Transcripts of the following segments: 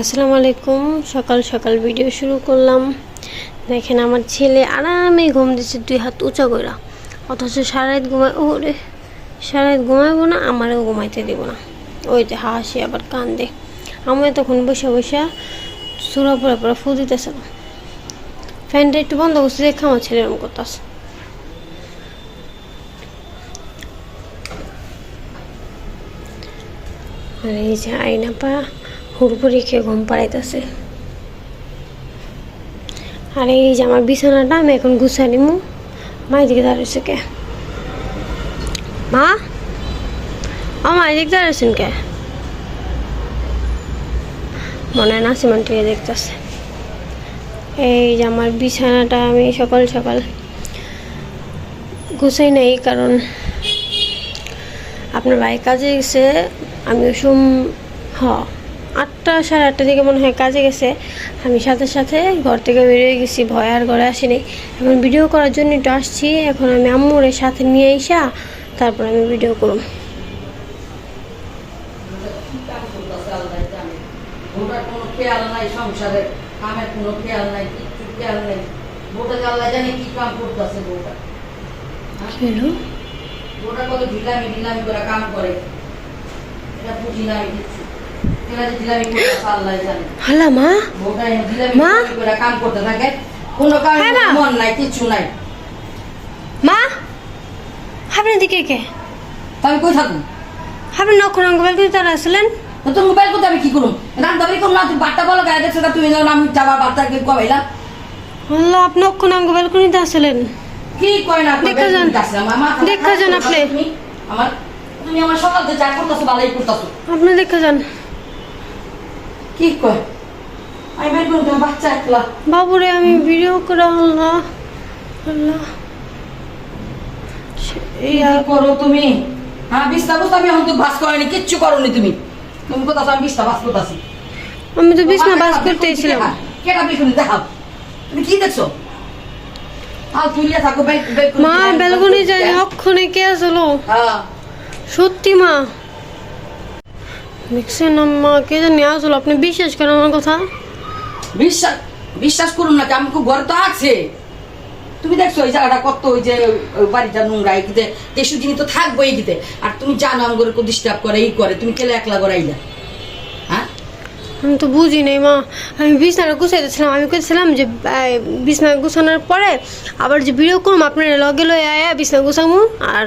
আসসালামু আলাইকুম। সকাল সকাল ভিডিও শুরু করলাম। দেখেন আমার ছেলে আরামে ঘুম দিচ্ছে, দুই হাত উঁচা করা অথচ সারা ঘুমায় ও রে সারা ঘুমাইবো না, আমারও ঘুমাইতে দিব না। ওই যে হাসি আবার কান্দে। আমি তখন বসে বসে সুরা পড়া পড়া ফু দিতেছে ফ্যানটা একটু বন্ধ করছে, দেখে আমার ছেলে এরকম করতেছে। আর এই যে পা হুড়পুরি খেয়ে ঘুম পাড়াইতেছে। আর এই যে আমার বিছানাটা আমি এখন গুছাই নিমু। মা এদিকে দাঁড়িয়েছে কে? মা? ও মা, এদিকে দাঁড়িয়েছেন কে? মনে হয় নাসিমান টিকে দেখতেছে। এই যে আমার বিছানাটা আমি সকাল সকাল গুছাই নাই কারণ আপনার ভাই কাজে গেছে আমি সোম হ। আটটা সাড়ে আটটা দিকে মনে হয় কাজে গেছে। আমি সাথে সাথে ঘর থেকে বেরিয়ে গেছি ভয় আর ঘরে আসিনি। এখন ভিডিও করার জন্য একটু আসছি। এখন আমি আম্মুরের সাথে নিয়ে এসা তারপর আমি ভিডিও করব খেয়াল নাই সংসারে কামের কোনো খেয়াল নাই কিচ্ছু খেয়াল নাই। বউটা আল্লাহ জানে কি কাম করতেছে বউটা বউটা কত ঢিলামি ঢিলামি করে কাম করে। এটা বুঝি না আমি কিচ্ছু। মা? ঢিলামি মা? ঢিলামি করে কাম করতে থাকে। কোনো কামে হ্যাঁ, মন নাই কিচ্ছু নাই। মা? আপনি দিকে কে? তা আমি কই থাকুন আপনি নক্ষর মোবাইল করে তারা আসলেন? তো মোবাইল করতে আমি কি করুম? রান্না বাড়ি করুম না তুই বার্তা বলো গায়ে দেখছ না তুমি যখন আমি যাবা বার্তা কি কবাইলা আল্লাহ আপনি মোবাইল নিতে আসলেন। কি কয় না দেখা যান। দেখা যান আপনি। আমার তুমি আমার সকাল থেকে যা করতেছো ভালোই করতেছো। আপনি দেখে যান। কি কয়? আমি বের বাচ্চা একলা। বাবুরে আমি ভিডিও করে আল্লাহ আল্লাহ। এই আর- করো তুমি? হ্যাঁ বিস্তা বুস্তা আমি এখন তো বাস করেনি কিচ্ছু করোনি তুমি। তুমি কোথাও আমি বিস্তা বাস করতেছি। আমি তো বিছনা বাস করতে এসেছিলাম কেটা দেখাও। তুমি কি দেখছ? মা। বেলকনি যাই অক্ষণে কে আসলো? হ্যাঁ। সত্যি মা। দেখছেন মা কে জানি আসলো, আপনি বিশ্বাস করেন আমার কথা? বিশ্বাস বিশ্বাস করুন না আমি খুব ঘরে তো আছে। তুমি দেখছ ওই জায়গাটা কত, ওই যে বাড়িটা নোংরা এগিতে তেসু জিনিস তো থাকব এগিতে আর তুমি জানো, আমার খুব ডিস্টার্ব করে এই করে, তুমি কেলে একলা গড়াইলা হ্যাঁ আমি তো বুঝি নাই মা। আমি বিছনাটা গুছাইতেছিলাম আমি কেছিলাম যে বিছনা গুছানোর পরে আবার যে ভিডিও করুম আপনার লগে লয়ে আয়া বিছনা গুছামু আর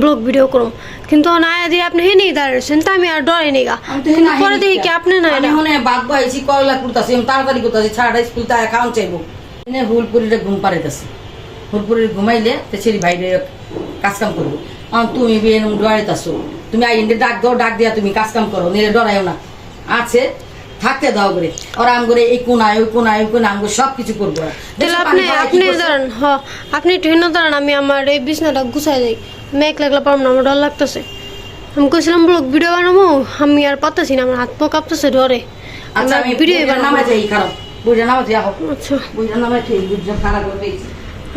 ব্লগ ভিডিও করুম। কিন্তু না আয়া দিয়ে আপনি হেনেই দাঁড়িয়েছেন তা আমি আর ডরে নেই গা। তো পরে দেখি কি। আপনি না আমি এটা মনে হয় বাদ বয়েছি করলা করতেছি আমি তাড়াতাড়ি করতেছি ছাড়া স্কুল তাই খাওয়ান চাইব। এনে হুলপুরিরে ঘুম পাড়াইতেছি। হুলপুরির ঘুমাইলে তো ছেড়ি বাইরে কাজ কাম করব। তুমি বিয়ে ডরাইতেছো। তুমি আইনটা ডাক দাও ডাক দিয়া তুমি কাজ কাম করো নিলে ডরাইও না। আছে থাকতে দাও করে। ওরা আম করে এই কোনায় ওই কোনায় ওই কোনায় আমগো সব কিছু করব তাহলে আপনি আপনি? দাঁড়ান হ। আপনি হেন দাঁড়ান আমি আমার এই বিছনাটা গুছাই যাই এক লাগলা পারব না আমার ডর লাগতেছে। আমি কইছিলাম ব্লগ ভিডিও বানাবো? আমি আর পাতাছি না আমার হাত পা কাঁপতেছে ডরে। আচ্ছা আমি ভিডিও বানাবো। খারাপ। বুঝে নামাই যাই আচ্ছা। বুঝে নামাই ঠিক বুঝে খারাপ করে দিয়েছি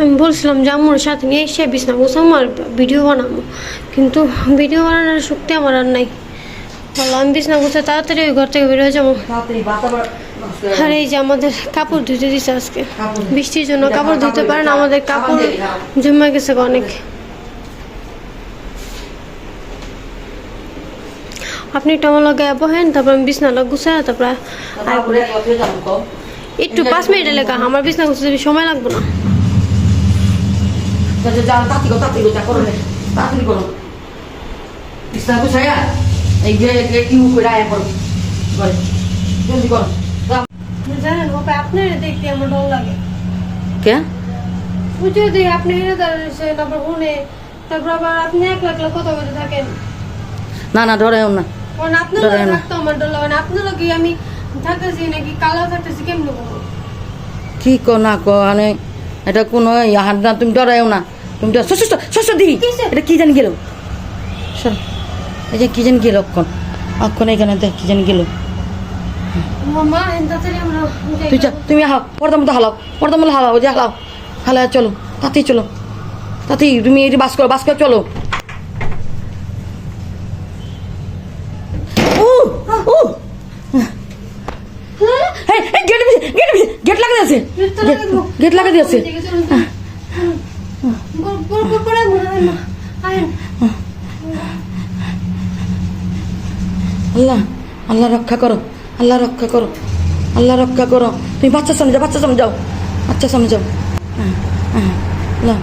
আমি বলছিলাম যে আম্মুর সাথে নিয়ে এসে বিছনা গুছাবো আর ভিডিও বানাবো। কিন্তু ভিডিও বানানোর শক্তি আমার আর নাই। বললাম আমি বিছনা গুছাই তাড়াতাড়ি ওই ঘর থেকে বেরোয় যাব। আর এই যে আমাদের কাপড় ধুতে দিছে আজকে। বৃষ্টির জন্য কাপড় ধুতে পারেন আমাদের কাপড় জমে গেছে অনেক। আপনি একটু আমার লগে বহেন তারপর আমি গুছাই তারপর আর তারপরে একটু পাঁচ মিনিট লেখা আমার বিছনা গুছাতে সময় লাগবে না। তাড়াতাড়ি করো। বিছনা গুছাইয়া এই যে ইউ করে আয়া করো জলদি করো জানেন বাবা আপনার দেখতে আমার ডর লাগে কে বুঝে দিই আপনি হেরে দাঁড়িয়েছে তারপর শুনে তারপর আবার আপনি এক লাখ কথা বলতে থাকেন না না ডরাইও না কারণ আপনার। থাকতো আমার ডর লাগে না আপনার লগে আমি থাকতেছি নাকি কালো থাকতেছি কেমন করব কি কো না কো মানে এটা কোনো হাত না তুমি ডরাইও না তুমি তো শস্য শস্য দিই এটা কি জানি গেল সর এই যে কি জানি গেল অক্ষণ। অক্ষণ এখানে দেখ কি গেল। মামা তাড়াতাড়ি আমরা তুই চা তুমি হাও পর্দার মধ্যে হালাও পর্দার মধ্যে হালাও যে হালাও। হালায় চলো তাতেই চলো। তাতেই তুমি এটি বাস করো বাস করে চলো। গেট লাগা দিয়েছে গেট লাগা দিয়েছে আল্লাহ আল্লাহ রক্ষা করো আল্লাহ রক্ষা করো আল্লাহ রক্ষা করো। তুমি বাচ্চার সামনে যাও বাচ্চার সামনে যাও বাচ্চার সামনে যাও। হ্যাঁ, হ্যাঁ, আল্লাহ।